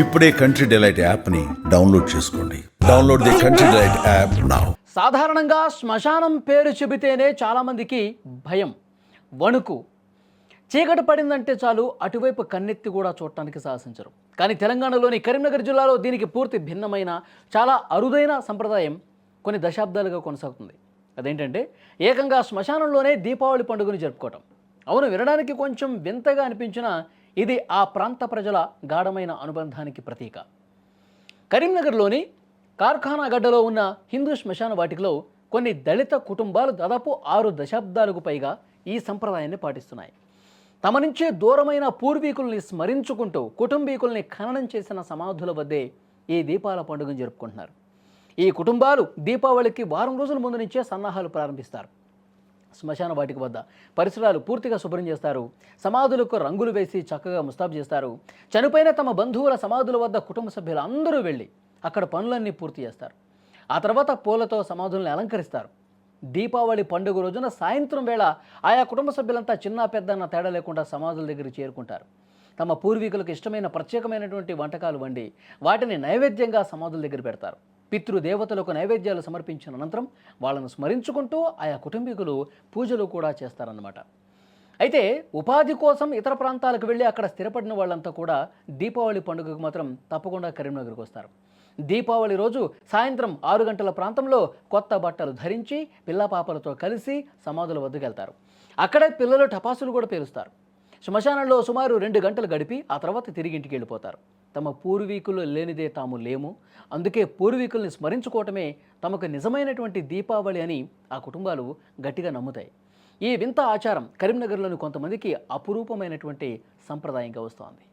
ఇప్పుడే Country Delight యాప్ని download చేసుకోండి. Download the Country Delight app now సాధారణంగా శ్మశానం పేరు చెబితేనే చాలామందికి భయం వణుకు. చీకటి పడిందంటే చాలు అటువైపు కన్నెత్తి కూడా చూడటానికి సాహసించరు. కానీ తెలంగాణలోని కరీంనగర్ జిల్లాలో దీనికి పూర్తి భిన్నమైన చాలా అరుదైన సంప్రదాయం కొన్ని దశాబ్దాలుగా కొనసాగుతుంది. అదేంటంటే ఏకంగా శ్మశానంలోనే దీపావళి పండుగను జరుపుకోవటం. అవును వినడానికి కొంచెం వింతగా అనిపించినా ఇది ఆ ప్రాంత ప్రజల గాఢమైన అనుబంధానికి ప్రతీక. కరీంనగర్లోని కార్ఖానా గడ్డలో ఉన్న హిందూ శ్మశాన వాటికలో కొన్ని దళిత కుటుంబాలు దాదాపు ఆరు దశాబ్దాలకు పైగా ఈ సంప్రదాయాన్ని పాటిస్తున్నాయి. తమ నుంచే దూరమైన పూర్వీకుల్ని స్మరించుకుంటూ కుటుంబీకుల్ని ఖననం చేసిన సమాధుల వద్దే ఈ దీపాల పండుగను జరుపుకుంటున్నారు. ఈ కుటుంబాలు దీపావళికి వారం రోజుల ముందు నుంచే సన్నాహాలు ప్రారంభిస్తారు. శ్మశాన వాటిక వద్ద. పరిసరాలు పూర్తిగా శుభ్రం చేస్తారు. సమాధులకు రంగులు వేసి చక్కగా ముస్తాబు చేస్తారు. చనిపోయిన తమ బంధువుల సమాధుల వద్ద కుటుంబ సభ్యులు అందరూ వెళ్ళి అక్కడ పనులన్నీ పూర్తి చేస్తారు. ఆ తర్వాత పూలతో సమాధుల్ని అలంకరిస్తారు. దీపావళి పండుగ రోజున సాయంత్రం వేళ ఆయా కుటుంబ సభ్యులంతా చిన్న పెద్ద అన్న తేడా లేకుండా సమాధుల దగ్గర చేరుకుంటారు. తమ పూర్వీకులకు ఇష్టమైన ప్రత్యేకమైనటువంటి వంటకాలు వండి వాటిని నైవేద్యంగా సమాధుల దగ్గర పెడతారు. పితృదేవతలకు నైవేద్యాలు సమర్పించిన అనంతరం వాళ్ళను స్మరించుకుంటూ ఆయా కుటుంబీకులు పూజలు కూడా చేస్తారన్నమాట. అయితే ఉపాధి కోసం ఇతర ప్రాంతాలకు వెళ్ళి అక్కడ స్థిరపడిన వాళ్ళంతా కూడా దీపావళి పండుగకు మాత్రం తప్పకుండా కరీంనగర్కి వస్తారు. దీపావళి రోజు సాయంత్రం ఆరు గంటల ప్రాంతంలో కొత్త బట్టలు ధరించి పిల్లపాపలతో కలిసి సమాధుల వద్దకు వెళ్తారు. అక్కడే పిల్లలు టపాసులు కూడా పేలుస్తారు. శ్మశానంలో సుమారు రెండు గంటలు గడిపి ఆ తర్వాత తిరిగి ఇంటికి వెళ్ళిపోతారు. తమ పూర్వీకులు లేనిదే తాము లేము. అందుకే పూర్వీకుల్ని స్మరించుకోవటమే తమకు నిజమైనటువంటి దీపావళి అని ఆ కుటుంబాలు గట్టిగా నమ్ముతాయి. ఈ వింత ఆచారం కరీంనగర్లోని కొంతమందికి అపురూపమైనటువంటి సంప్రదాయంగా వస్తోంది.